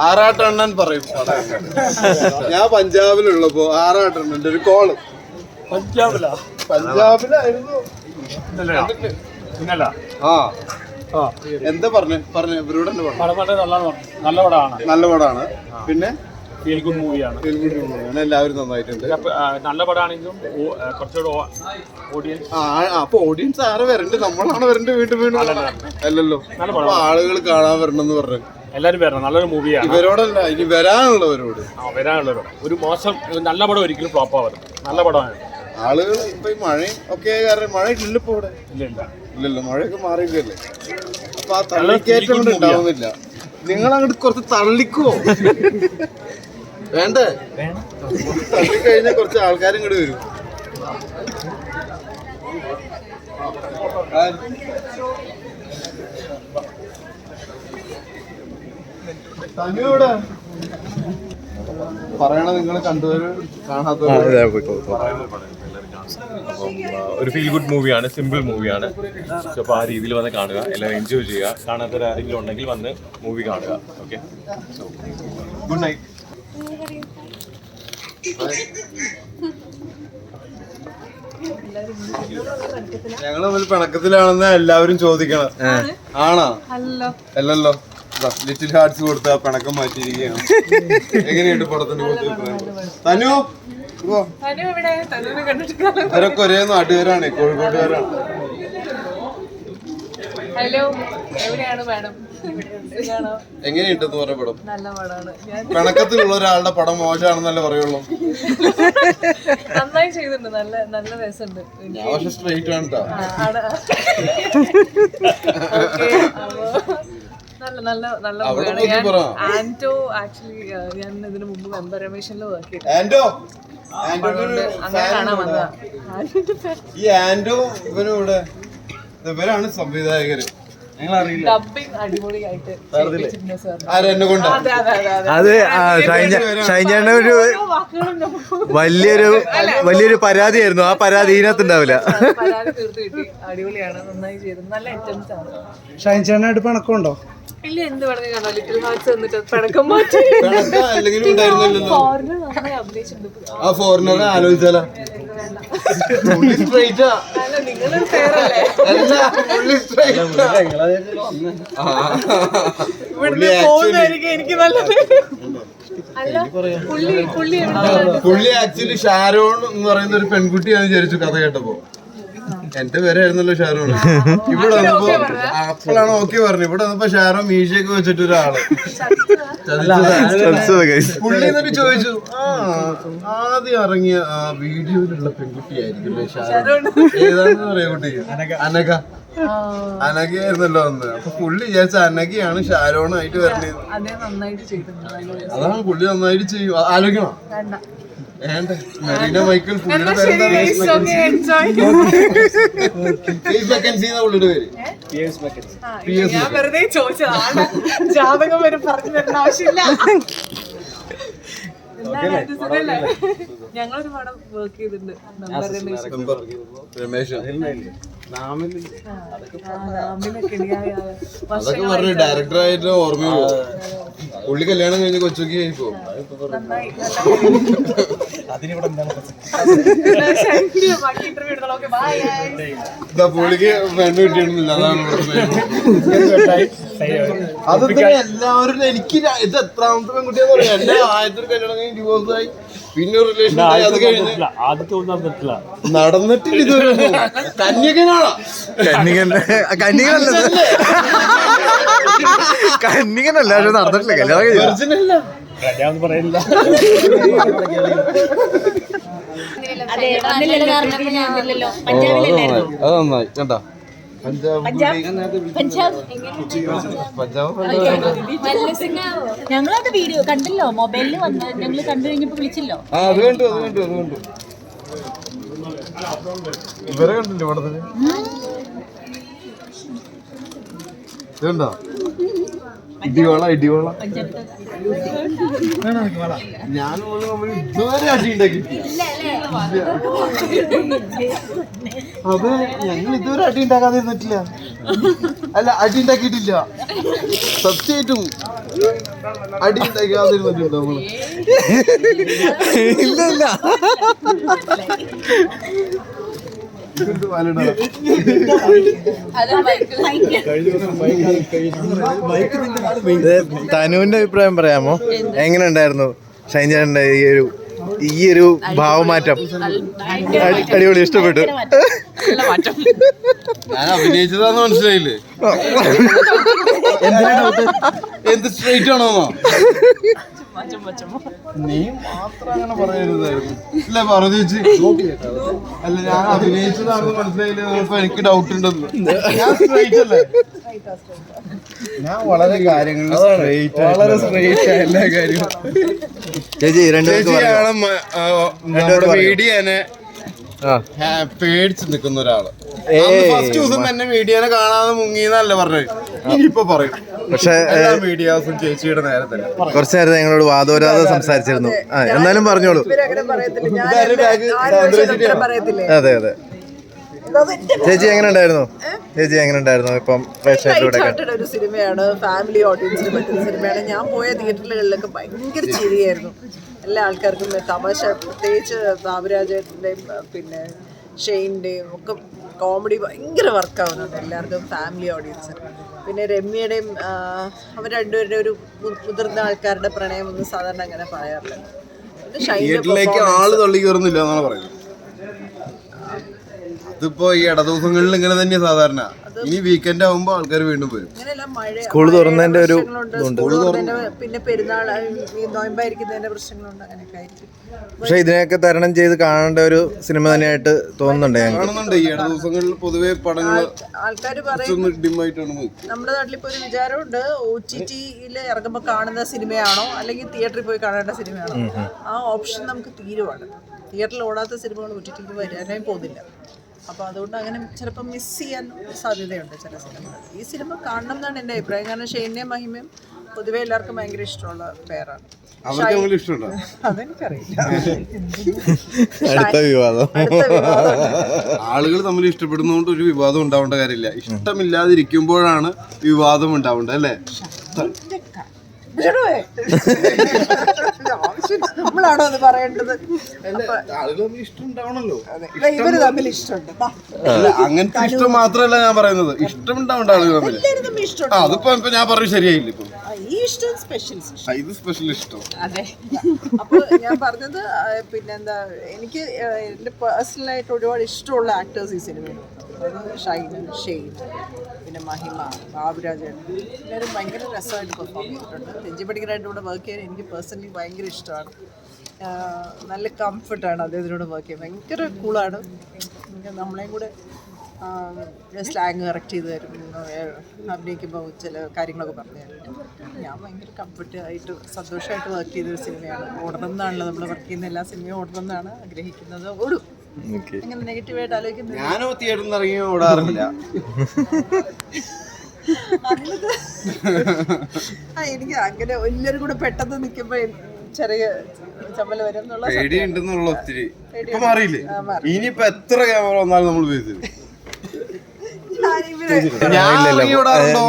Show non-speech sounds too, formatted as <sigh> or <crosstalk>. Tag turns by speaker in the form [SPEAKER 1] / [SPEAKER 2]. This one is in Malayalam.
[SPEAKER 1] ആറാട്ടെണ്ണൻ പറയും. ഞാൻ പഞ്ചാബിലുള്ളപ്പോ ആറാട്ടെണ്ണന്റെ ഒരു കോൾ
[SPEAKER 2] പഞ്ചാബിലാ?
[SPEAKER 1] പഞ്ചാബിലായിരുന്നു. ആ.
[SPEAKER 2] ആ.
[SPEAKER 1] എന്താ പറഞ്ഞു? പറഞ്ഞു ഇവരോട്
[SPEAKER 2] നല്ല പടമാണ്
[SPEAKER 1] നല്ല പടമാണ് പിന്നെ?
[SPEAKER 2] ഫീൽ ഗുഡ് മൂവിയാണ്.
[SPEAKER 1] എല്ലാവരും നന്നായിട്ടുണ്ട്.
[SPEAKER 2] നല്ല പടമാണെങ്കിലും കുറച്ചുകൂടെ ഓഡിയൻസ്
[SPEAKER 1] അപ്പൊ ഓഡിയൻസ് ആരെ വരണ്ട് നമ്മളാണ് വരണ്ട് വീണ്ടും വീണ്ടും? അല്ലല്ലോ. ആളുകൾ കാണാൻ വരണമെന്ന് പറഞ്ഞു.
[SPEAKER 2] എല്ലാവരും വരണം. നല്ലൊരു മൂവിയാണ്
[SPEAKER 1] ഇവരോടല്ല ഇനി വരാനുള്ളവരോട്.
[SPEAKER 2] ആ വരാനുള്ളൊരു ഒരു മോശം നല്ല പടം ഒരിക്കലും ഫ്ലോപ്പ് ആവരുത്. നല്ല പടമാണ്.
[SPEAKER 1] ആളുകൾ ഇപ്പൊ ഈ മഴയും ഒക്കെ കാരണം മഴ ഇല്ല ഇപ്പൊ ഇവിടെ.
[SPEAKER 2] ഇല്ല ഇല്ല.
[SPEAKER 1] ഇല്ലല്ലോ മഴയൊക്കെ മാറിയിട്ടല്ലേ? അപ്പൊ ആ തള്ളിക്കയറ്റം ഉണ്ടാവുന്നില്ല. നിങ്ങൾ അങ്ങോട്ട് കുറച്ച് തള്ളിക്കോ. വേണ്ടേ? തള്ളിക്കഴിഞ്ഞാൽ കുറച്ച് ആൾക്കാരും ഇങ്ങോട്ട് വരും. ആ. തനു എവിടെ? പറയണ നിങ്ങൾ കണ്ടുവരും കാണാത്തവരും.
[SPEAKER 3] അപ്പം ഒരു ഫീൽ ഗുഡ് മൂവിയാണ് സിമ്പിൾ മൂവിയാണ് അപ്പൊ അപ്പോൾ ആ രീതിയിൽ വന്ന് കാണുക എല്ലാവരും എൻജോയ് ചെയ്യുക. കാണാത്തവരാരെങ്കിലും ഉണ്ടെങ്കിൽ വന്ന് മൂവി കാണുക. ഓക്കെ സോ ഗുഡ് നൈറ്റ്
[SPEAKER 1] ഞങ്ങൾ തമ്മിൽ പിണക്കത്തിലാണെന്ന് എല്ലാവരും ചോദിക്കണം. ആണോ? അല്ലല്ലോ. ലിറ്റിൽ ഹാർട്സ് കൊടുത്ത ആ പിണക്കം മാറ്റിയിരിക്കുകയാണ്. എങ്ങനെയുണ്ട് പടത്തിന്റെ? തനു? ഇവരൊക്കെ ഒരേ നാട്ടുകാരാണ് കോഴിക്കോട്ടുകാരാണ്.
[SPEAKER 4] ഹലോ എവിടെയാണ് മാഡം?
[SPEAKER 1] തോറെ പറഞ്ഞ പടം
[SPEAKER 4] നല്ല പടമാണ്
[SPEAKER 1] പിണക്കത്തിലുള്ള ഒരാളുടെ പടം മോശമാണെന്നല്ലേ പറയുള്ളൂ.
[SPEAKER 4] നന്നായി ചെയ്തിട്ടുണ്ട്. നല്ല നല്ല രസമുണ്ട്.
[SPEAKER 1] ഞാൻ പക്ഷെ സ്ട്രെയിറ്റ് ആണ് ട്ടോ.
[SPEAKER 4] നല്ല നല്ല നല്ല
[SPEAKER 1] അവിടെ
[SPEAKER 4] ഞാൻ
[SPEAKER 1] പറ.
[SPEAKER 4] ആന്റോ ആക്ച്വലി ഞാൻ ഇതിനു മുമ്പ് മെമ്പർ രമേശനിൽ വർക്ക് ചെയ്തു
[SPEAKER 1] ആന്റോ?
[SPEAKER 4] അതുകൊണ്ട്
[SPEAKER 1] ഒരു
[SPEAKER 4] അങ്ങനെ
[SPEAKER 1] fan
[SPEAKER 4] കാണാൻ
[SPEAKER 1] ഇവിടെ.
[SPEAKER 4] വന്നതാ.
[SPEAKER 1] ഈ ആന്റോ ഇവനും ഇവിടെ. ഇവരാണ് സംവിധായകര്.
[SPEAKER 4] അതെ അതെ അതെ അതെ.
[SPEAKER 5] അത് ആ, ഒരു വലിയൊരു വലിയൊരു പരാതിയായിരുന്നു. ആ പരാതി ഇതിനകത്ത് ഉണ്ടാവില്ല
[SPEAKER 4] പരാതി തീർത്ത് കിട്ടി. അടിപൊളിയാണ്. നന്നായി ചെയ്തു. നല്ല അറ്റംപ്റ്റ് ആണ്.
[SPEAKER 6] ഷൈൻചാനായിട്ട് പിണക്കമുണ്ടോ?
[SPEAKER 4] ഇല്ല എന്ത് പറഞ്ഞു കാണാം ലിറ്റിൽ ഹാർട്സ് എന്നിട്ട് പിണക്കം മാറ്റി. അഭിനയിച്ചിട്ടുണ്ട്. എനിക്ക് നല്ലത്. പുള്ളി
[SPEAKER 1] ആക്ച്വലി ഷാരോൺ എന്ന് പറയുന്ന ഒരു പെൺകുട്ടിയാണ് വിചാരിച്ചു കഥ കേട്ടപ്പോ. എന്റെ പേരായിരുന്നല്ലോ ഷാരോൺ. ഇവിടെ വന്നപ്പോ അപ്പോഴാണ് ഓക്കെ പറഞ്ഞു ഇവിടെ വന്നപ്പോ ഷാരോൺ മീശയൊക്കെ വെച്ചിട്ട്
[SPEAKER 5] ഒരാൾ.
[SPEAKER 1] പുള്ളി എന്നിട്ട് ചോദിച്ചു ആ ആദ്യം ഇറങ്ങിയ ആ വീഡിയോയിലുള്ള പെൺകുട്ടിയായിരിക്കും ഷാരോൺ? ഏതാണെന്ന് പറയാ കുട്ടി. അനഘ. അനഘയായിരുന്നല്ലോ അന്ന്. അപ്പൊ പുള്ളി വിചാരിച്ച അനകയാണ് ഷാരോണായിട്ട്
[SPEAKER 4] ചെയ്തിട്ടുണ്ട്.
[SPEAKER 1] അതാണ് പുള്ളി നന്നായിട്ട് ചെയ്യും. ആലോചിക്കണോ? പേരെന്താ
[SPEAKER 4] guys, <laughs> okay, enjoy.
[SPEAKER 1] ഫേസ് വെക്കൻസി എന്ന പുള്ളിയുടെ പേര്?
[SPEAKER 4] ഞാൻ വെറുതെ ചോദിച്ചതാണ്. ജാതകം വരെ പറഞ്ഞു തരേണ്ട ആവശ്യമില്ല. എന്താണ് ഇത് സുഖല്ലേ? ഞങ്ങളൊരു പടം വർക്ക് ചെയ്തിട്ടുണ്ട്. നമ്പർ രമേശ്
[SPEAKER 1] രമേശ്?
[SPEAKER 4] ആ, നാമിനൊക്കെ ഇടിയായ ആൾ.
[SPEAKER 1] അതൊക്കെ പറഞ്ഞു ഡയറക്ടറായിട്ട് ഓർമ്മയുള്ളൂ. പുള്ളി കല്യാണം കഴിഞ്ഞ് കൊച്ചുക്കി ആയിപ്പോ
[SPEAKER 4] നന്നായി. ഇന്റർവ്യൂ എടുത്തോളാം ഓക്കെ ബൈ
[SPEAKER 1] ഇതാ പുള്ളിക്ക് പെണ്ണ് അതാണ് അത് എല്ലാവരും എനിക്ക് ഇത് എത്രാമത്തെ പെൺകുട്ടിയാന്ന് പറയാം. എന്റെ ആദ്യത്തെ കല്യാണം കഴിഞ്ഞ് ഡിവോഴ്സ് ആയി. പിന്നെ റിലേഷൻ ആയി അത് കഴിഞ്ഞ്.
[SPEAKER 2] ആദ്യത്തെ ഒന്നും നടന്നിട്ടില്ല.
[SPEAKER 1] നടന്നിട്ടില്ല ഇതുവരെ. കന്യകനാണോ?
[SPEAKER 5] കന്യകൻ കന്യകനല്ല കന്യകനല്ല? നടന്നിട്ടില്ല. കല്യാണം കഴിഞ്ഞു
[SPEAKER 2] കല്യാണം പറയുന്നില്ല
[SPEAKER 7] അതെ
[SPEAKER 1] നന്നായി കണ്ടോ? പഞ്ചാബ്
[SPEAKER 7] പഞ്ചാബ്?
[SPEAKER 1] പഞ്ചാബ്?
[SPEAKER 7] നല്ല സിംഗാവോ ഞങ്ങളത് വീഡിയോ കണ്ടല്ലോ മൊബൈലിൽ വന്ന് ഞങ്ങൾ കണ്ടു കഴിഞ്ഞപ്പോ വിളിച്ചല്ലോ.
[SPEAKER 1] ആ അത് കണ്ടു അത് കണ്ടു അത് കണ്ടു. ഇവരെ കണ്ടില്ലേ പടത്തിന് ഇതുണ്ടോ? ഇടിവോള ഇടിവോള ഞാൻ ഇതുവരെ അടി ഉണ്ടാക്കിയിട്ടില്ല അതെ ഞങ്ങൾ ഇതുവരെ അടി ഉണ്ടാക്കാതിരുന്നിട്ടില്ല. അല്ല അടി ഉണ്ടാക്കിയിട്ടില്ല. സത്യമായിട്ടും അടി ഉണ്ടാക്കാതിരുന്നിട്ടുണ്ടോ നമ്മൾ?
[SPEAKER 5] ഇല്ല ഇല്ല. തനുവിന്റെ അഭിപ്രായം പറയാമോ? എങ്ങനെ ഉണ്ടായിരുന്നു ഷൈൻചാന്റെ ഈ ഒരു ഈ ഒരു ഭാവമാറ്റം? അടിപൊളി ഇഷ്ടപ്പെട്ടു.
[SPEAKER 1] ഞാൻ അഭിനയിച്ചതാന്ന് മനസ്സിലായില്ലേ? എന്ത് സ്ട്രേറ്റ് ആണോന്നോ? നീ മാത്രം അങ്ങനെ പറയരുതായിരുന്നു. ഇല്ല പറഞ്ഞു അല്ല ഞാൻ അഭിനയിച്ചതാണെന്ന് മനസ്സിലായില്ല. എനിക്ക് ഡൗട്ട് ഉണ്ടെന്ന്. ഞാൻ സ്ട്രൈറ്റ് അല്ലേ? ഞാൻ വളരെ കാര്യങ്ങൾ വളരെ സ്ട്രൈറ്റ് എല്ലാ കാര്യവും.
[SPEAKER 5] ചേച്ചി
[SPEAKER 1] ചേച്ചിയാണ് നമ്മുടെ. മീഡിയനെ പേടിച്ച് നിൽക്കുന്ന
[SPEAKER 5] ഒരാൾ.
[SPEAKER 1] ഫസ്റ്റ് ദിവസം തന്നെ മീഡിയനെ കാണാതെ മുങ്ങിന്നല്ലേ പറഞ്ഞത്. ഇനിയിപ്പൊ പറയും.
[SPEAKER 5] പക്ഷെ
[SPEAKER 1] എല്ലാ മീഡിയാസും ചേച്ചിയുടെ നേരെ തന്നെ
[SPEAKER 5] കുറച്ചു നേരത്തെ ഞങ്ങളോട് വാദോരാതെ സംസാരിച്ചിരുന്നു. ആ എന്നാലും പറഞ്ഞോളൂ. അതെ അതെ. ചേച്ചി എങ്ങനെ ഉണ്ടായിരുന്നു? ചേച്ചി എങ്ങനെ ഉണ്ടായിരുന്നു? ഇപ്പം പ്രേക്ഷകരുടെ
[SPEAKER 8] ഒരു സിനിമയാണ്. ഫാമിലി ഓഡിയൻസിന് പറ്റുന്ന സിനിമയാണ്. ഞാൻ പോയ തിയേറ്ററുകളിലൊക്കെ ഭയങ്കര ചിരിയായിരുന്നു. എല്ലാ ആൾക്കാർക്കും തമാശ പ്രത്യേകിച്ച് ബാബുരാജേട്ടന്റെയും പിന്നെ ഷെയിന്റെയും ഒക്കെ കോമഡി ഭയങ്കര വർക്കാവുന്നുണ്ട് എല്ലാവർക്കും ഫാമിലി ഓഡിയൻസ് പിന്നെ രമ്യയുടെയും അവർ രണ്ടുപേരുടെ ഒരു മുതിർന്ന ആൾക്കാരുടെ പ്രണയം ഒന്നും സാധാരണ അങ്ങനെ പറയാറില്ല.
[SPEAKER 1] ആൾ തള്ളി കയറുന്നില്ല എന്നാണ് പറയുന്നത്. അതിപ്പോ ഈ ഇട ദിവസങ്ങളിൽ ഇങ്ങനെ തന്നെ സാധാരണ. ഇനി വീക്കെൻഡ് ആവുമ്പോ ആൾക്കാർ വീണ്ടും വരും.
[SPEAKER 8] മഴ
[SPEAKER 5] സ്കൂൾ തുറന്നതിന്റെ ഒരു
[SPEAKER 8] പിന്നെ പെരുന്നാൾ ഈ നോയമ്പായിരിക്കുന്നതിന്റെ പ്രശ്നങ്ങളുണ്ട്. അങ്ങനെയൊക്കെ ആയിരിക്കും.
[SPEAKER 5] പക്ഷെ ഇതിനെയൊക്കെ തരണം ചെയ്ത് കാണേണ്ട ഒരു സിനിമ തന്നെയായിട്ട് തോന്നുന്നുണ്ട്
[SPEAKER 1] കാണുന്നുണ്ട്. ഈ ഇടദിവസങ്ങളിൽ പൊതുവെ പടങ്ങൾ
[SPEAKER 8] ആൾക്കാർ പറയും
[SPEAKER 1] പോയി
[SPEAKER 8] നമ്മുടെ നാട്ടിൽ ഇപ്പൊ ഒരു വിചാരമുണ്ട്. ഒ ടി ടിയിൽ ഇറങ്ങുമ്പോൾ കാണുന്ന സിനിമയാണോ? അല്ലെങ്കിൽ തിയേറ്ററിൽ പോയി കാണേണ്ട സിനിമയാണോ? ആ ഓപ്ഷൻ നമുക്ക് തീരുവാണ്. തിയേറ്ററിൽ ഓടാത്ത സിനിമകൾ ഒ ടി ടിയിൽ വരാനായി പോകുന്നില്ല. അപ്പോൾ അതുകൊണ്ട് അങ്ങനെ ചിലപ്പോൾ മിസ് ചെയ്യാൻ സാധ്യതയുണ്ട് ചില സിനിമകൾ. ഈ സിനിമ കാണണം എന്നാണ് എന്റെ അഭിപ്രായം. കാരണം ഷെയ്നെയും മഹിമയും പൊതുവേ എല്ലാവർക്കും ഭയങ്കര ഇഷ്ടമുള്ള പേരാണ്. <laughs>
[SPEAKER 5] അടുത്ത വിവാദം.
[SPEAKER 8] അടുത്ത വിവാദം.
[SPEAKER 1] ആളുകൾ തമ്മിൽ ഇഷ്ടപ്പെടുന്നതുകൊണ്ട് ഒരു വിവാദം ഉണ്ടാവേണ്ട കാര്യമില്ല. ഇഷ്ടമില്ലാതിരിക്കുമ്പോഴാണ് വിവാദം ഉണ്ടാവേണ്ടത് അല്ലേ? <laughs>
[SPEAKER 8] നമ്മളാണോ അത് പറയേണ്ടത്?
[SPEAKER 1] ഇവർ തമ്മിൽ
[SPEAKER 8] ഇഷ്ടമുണ്ട്.
[SPEAKER 1] അങ്ങനത്തെ ഇഷ്ടം മാത്രമല്ല ഞാൻ പറയുന്നത്. ഇഷ്ടം ഉണ്ടാവേണ്ട ആളുകൾ തമ്മിൽ.
[SPEAKER 8] എല്ലാവരും തമ്മിൽ ഇഷ്ടമുണ്ട്?
[SPEAKER 1] ആ അതിപ്പോ ഇപ്പൊ ഞാൻ പറയും ശരിയായില്ല ഇപ്പൊ?
[SPEAKER 8] ഈ ഇഷ്ടം. സ്പെഷ്യൽ
[SPEAKER 1] ആ, ഇത് സ്പെഷ്യൽ ഇഷ്ടം.
[SPEAKER 8] അതെ. അപ്പോൾ ഞാൻ പറഞ്ഞത് ആ, പിന്നെന്താ എനിക്ക് ആ, എന്റെ പേഴ്സണലായിട്ട് ഒരുപാട് ഇഷ്ടമുള്ള ആക്ടേഴ്സ് ഈ സിനിമയിൽ ഷൈൻ ഷെയ്ൻ. പിന്നെ മഹിമ ബാബുരാജേട്ടൻ എല്ലാവരും ഭയങ്കര രസമായിട്ട് പെർഫോം ചെയ്തിട്ടുണ്ട്. രഞ്ജി ഇവിടെ വർക്ക് ചെയ്യാൻ എനിക്ക് പേഴ്സണലി ഭയങ്കര ഇഷ്ടമാണ്. നല്ല കംഫർട്ടാണ് അദ്ദേഹത്തിനോട് വർക്ക് ചെയ്യാൻ. ഭയങ്കര കൂളാണ് നമ്മളെയും കൂടെ സ്ലാങ് കറക്റ്റ് ചെയ്ത് തരും അഭിനയിക്കുമ്പോൾ ചില കാര്യങ്ങളൊക്കെ പറഞ്ഞു തരും ഞാൻ ഭയങ്കര കംഫർട്ട് ആയിട്ട് സന്തോഷമായിട്ട് വർക്ക് ചെയ്തൊരു സിനിമയാണ് ഓടണം എന്നാണല്ലോ നമ്മൾ വർക്ക് ചെയ്യുന്ന എല്ലാ സിനിമയും ഓടണം എന്നാണ് ആഗ്രഹിക്കുന്നത്. ഓടും.
[SPEAKER 1] ഞാനോ തിയേറ്ററിൽ നിന്ന് ഇറങ്ങി ഓടാറില്ല
[SPEAKER 8] എനിക്ക് അങ്ങനെ എല്ലാവരും കൂടെ പെട്ടെന്ന് നിൽക്കുമ്പോൾ ചെറിയ ചമ്മൽ വരും എന്നുള്ള
[SPEAKER 1] പേടി ഉണ്ടെന്നുള്ള ഒത്തിരി. ഇപ്പൊ മാറിയില്ലേ? ഇനിയിപ്പോ എത്ര ക്യാമറ വന്നാലും നമ്മൾ
[SPEAKER 8] ഞാനിവരെ
[SPEAKER 1] ഞാൻ ഇറങ്ങി ഓടാറുണ്ടോ